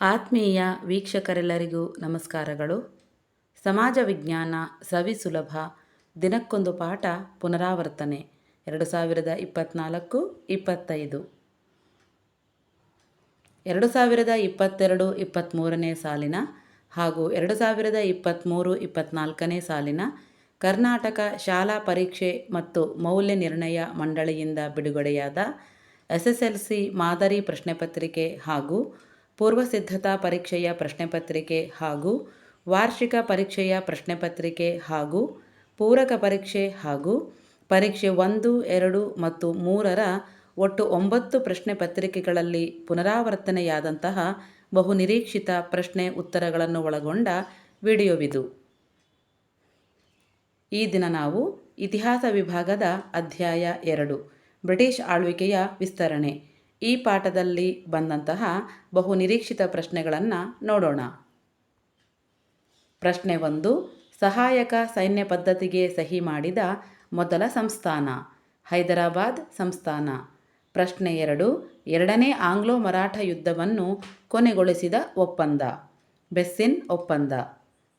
ಆತ್ಮೀಯ ವೀಕ್ಷಕರೆಲ್ಲರಿಗೂ ನಮಸ್ಕಾರಗಳು. ಸಮಾಜ ವಿಜ್ಞಾನ ಸವಿ ಸುಲಭ ದಿನಕ್ಕೊಂದು ಪಾಠ ಪುನರಾವರ್ತನೆ ಎರಡು ಸಾವಿರದ ಇಪ್ಪತ್ತ್ನಾಲ್ಕು ಇಪ್ಪತ್ತೈದು. ಎರಡು ಸಾವಿರದ ಇಪ್ಪತ್ತೆರಡು ಇಪ್ಪತ್ತ್ಮೂರನೇ ಸಾಲಿನ ಹಾಗೂ ಎರಡು ಸಾವಿರದ ಇಪ್ಪತ್ತ್ಮೂರು ಇಪ್ಪತ್ತ್ನಾಲ್ಕನೇ ಸಾಲಿನ ಕರ್ನಾಟಕ ಶಾಲಾ ಪರೀಕ್ಷೆ ಮತ್ತು ಮೌಲ್ಯ ನಿರ್ಣಯ ಮಂಡಳಿಯಿಂದ ಬಿಡುಗಡೆಯಾದ ಎಸ್ ಎಸ್ ಎಲ್ ಸಿ ಮಾದರಿ ಪ್ರಶ್ನೆಪತ್ರಿಕೆ ಹಾಗೂ ಪೂರ್ವಸಿದ್ಧತಾ ಪರೀಕ್ಷೆಯ ಪ್ರಶ್ನೆ ಪತ್ರಿಕೆ ಹಾಗೂ ವಾರ್ಷಿಕ ಪರೀಕ್ಷೆಯ ಪ್ರಶ್ನೆ ಪತ್ರಿಕೆ ಹಾಗೂ ಪೂರಕ ಪರೀಕ್ಷೆ ಹಾಗೂ ಪರೀಕ್ಷೆ ಒಂದು, ಎರಡು ಮತ್ತು ಮೂರರ ಒಟ್ಟು ಒಂಬತ್ತು ಪ್ರಶ್ನೆ ಪತ್ರಿಕೆಗಳಲ್ಲಿ ಪುನರಾವರ್ತನೆಯಾದಂತಹ ಬಹುನಿರೀಕ್ಷಿತ ಪ್ರಶ್ನೆ ಉತ್ತರಗಳನ್ನು ಒಳಗೊಂಡ ವಿಡಿಯೋವಿದು. ಈ ದಿನ ನಾವು ಇತಿಹಾಸ ವಿಭಾಗದ ಅಧ್ಯಾಯ ಎರಡು, ಬ್ರಿಟಿಷ್ ಆಳ್ವಿಕೆಯ ವಿಸ್ತರಣೆ. ಈ ಪಾಠದಲ್ಲಿ ಬಂದಂತಹ ಬಹು ನಿರೀಕ್ಷಿತ ಪ್ರಶ್ನೆಗಳನ್ನು ನೋಡೋಣ. ಪ್ರಶ್ನೆ ಒಂದು, ಸಹಾಯಕ ಸೈನ್ಯ ಪದ್ಧತಿಗೆ ಸಹಿ ಮಾಡಿದ ಮೊದಲ ಸಂಸ್ಥಾನ, ಹೈದರಾಬಾದ್ ಸಂಸ್ಥಾನ. ಪ್ರಶ್ನೆ ಎರಡು, ಎರಡನೇ ಆಂಗ್ಲೋ ಮರಾಠ ಯುದ್ಧವನ್ನು ಕೊನೆಗೊಳಿಸಿದ ಒಪ್ಪಂದ, ಬೆಸ್ಸಿನ್ ಒಪ್ಪಂದ.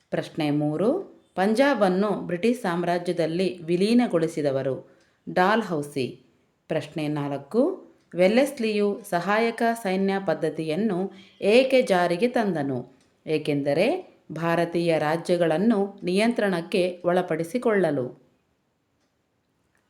ಪ್ರಶ್ನೆ ಮೂರು, ಪಂಜಾಬನ್ನು ಬ್ರಿಟಿಷ್ ಸಾಮ್ರಾಜ್ಯದಲ್ಲಿ ವಿಲೀನಗೊಳಿಸಿದವರು ಡಾಲ್ ಹೌಸಿ ಪ್ರಶ್ನೆ ನಾಲ್ಕು ವೆಲ್ಲೆಸ್ಲಿಯು ಸಹಾಯಕ ಸೈನ್ಯ ಪದ್ಧತಿಯನ್ನು ಏಕೆ ಜಾರಿಗೆ ತಂದನು? ಏಕೆಂದರೆ ಭಾರತೀಯ ರಾಜ್ಯಗಳನ್ನು ನಿಯಂತ್ರಣಕ್ಕೆ ಒಳಪಡಿಸಿಕೊಳ್ಳಲು.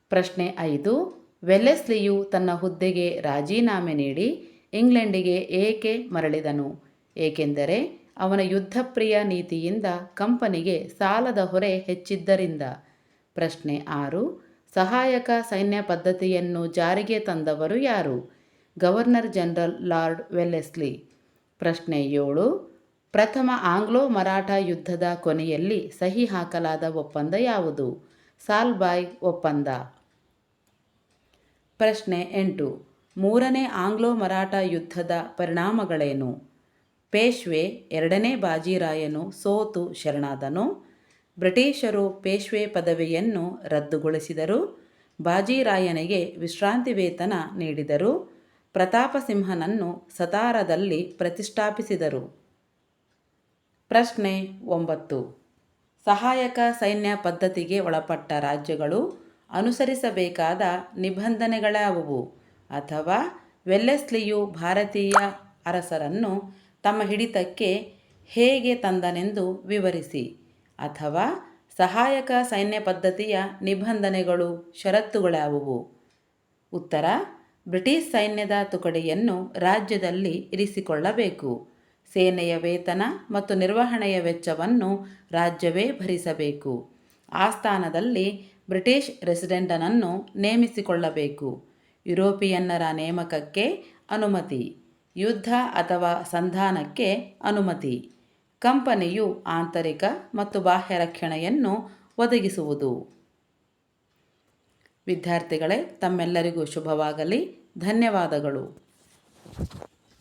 ಪ್ರಶ್ನೆ ಐದು. ವೆಲ್ಲೆಸ್ಲಿಯು ತನ್ನ ಹುದ್ದೆಗೆ ರಾಜೀನಾಮೆ ನೀಡಿ ಇಂಗ್ಲೆಂಡಿಗೆ ಏಕೆ ಮರಳಿದನು? ಏಕೆಂದರೆ ಅವನ ಯುದ್ಧಪ್ರಿಯ ನೀತಿಯಿಂದ ಕಂಪನಿಗೆ ಸಾಲದ ಹೊರೆ ಹೆಚ್ಚಿದ್ದರಿಂದ. ಪ್ರಶ್ನೆ ಆರು. ಸಹಾಯಕ ಸೈನ್ಯ ಪದ್ಧತಿಯನ್ನು ಜಾರಿಗೆ ತಂದವರು ಯಾರು? Governor general lord Wellesley. ಪ್ರಶ್ನೆ ಏಳು. ಪ್ರಥಮ ಆಂಗ್ಲೋ ಮರಾಠ ಯುದ್ಧದ ಕೊನೆಯಲ್ಲಿ ಸಹಿ ಹಾಕಲಾದ ಒಪ್ಪಂದ ಯಾವುದು? ಸಾಲ್ಬಾಯ್ ಒಪ್ಪಂದ. ಪ್ರಶ್ನೆ ಎಂಟು. ಮೂರನೇ ಆಂಗ್ಲೋ ಮರಾಠ ಯುದ್ಧದ ಪರಿಣಾಮಗಳೇನು? ಪೇಶ್ವೆ, ಎರಡನೇ ಬಾಜಿರಾಯನು ಸೋತು ಶರಣಾದನು ಬ್ರಿಟಿಷರು ಪೇಶ್ವೆ ಪದವಿಯನ್ನು ರದ್ದುಗೊಳಿಸಿದರು. ಬಾಜಿರಾಯನಿಗೆ ವಿಶ್ರಾಂತಿ ವೇತನ ನೀಡಿದರು. ಪ್ರತಾಪಸಿಂಹನನ್ನು ಸತಾರದಲ್ಲಿ ಪ್ರತಿಷ್ಠಾಪಿಸಿದರು. ಪ್ರಶ್ನೆ ಒಂಬತ್ತು. ಸಹಾಯಕ ಸೈನ್ಯ ಪದ್ಧತಿಗೆ ಒಳಪಟ್ಟ ರಾಜ್ಯಗಳು ಅನುಸರಿಸಬೇಕಾದ ನಿಬಂಧನೆಗಳಾವುವು? ಅಥವಾ ವೆಲ್ಲೆಸ್ಲಿಯು ಭಾರತೀಯ ಅರಸರನ್ನು ತಮ್ಮ ಹಿಡಿತಕ್ಕೆ ಹೇಗೆ ತಂದನೆಂದು ವಿವರಿಸಿ? ಅಥವಾ ಸಹಾಯಕ ಸೈನ್ಯ ಪದ್ಧತಿಯ ನಿಬಂಧನೆಗಳು ಷರತ್ತುಗಳಾವುವು? ಉತ್ತರ, ಬ್ರಿಟಿಷ್ ಸೈನ್ಯದ ತುಕಡಿಯನ್ನು ರಾಜ್ಯದಲ್ಲಿ ಇರಿಸಿಕೊಳ್ಳಬೇಕು. ಸೇನೆಯ ವೇತನ ಮತ್ತು ನಿರ್ವಹಣೆಯ ವೆಚ್ಚವನ್ನು ರಾಜ್ಯವೇ ಭರಿಸಬೇಕು. ಆಸ್ಥಾನದಲ್ಲಿ ಬ್ರಿಟಿಷ್ ರೆಸಿಡೆಂಟನನ್ನು ನೇಮಿಸಿಕೊಳ್ಳಬೇಕು. ಯುರೋಪಿಯನ್ನರ ನೇಮಕಕ್ಕೆ ಅನುಮತಿ. ಯುದ್ಧ ಅಥವಾ ಸಂಧಾನಕ್ಕೆ ಅನುಮತಿ. ಕಂಪನಿಯು ಆಂತರಿಕ ಮತ್ತು ಬಾಹ್ಯ ರಕ್ಷಣೆಯನ್ನು ಒದಗಿಸುವುದು. ವಿದ್ಯಾರ್ಥಿಗಳೇ ತಮ್ಮೆಲ್ಲರಿಗೂ ಶುಭವಾಗಲಿ. ಧನ್ಯವಾದಗಳು.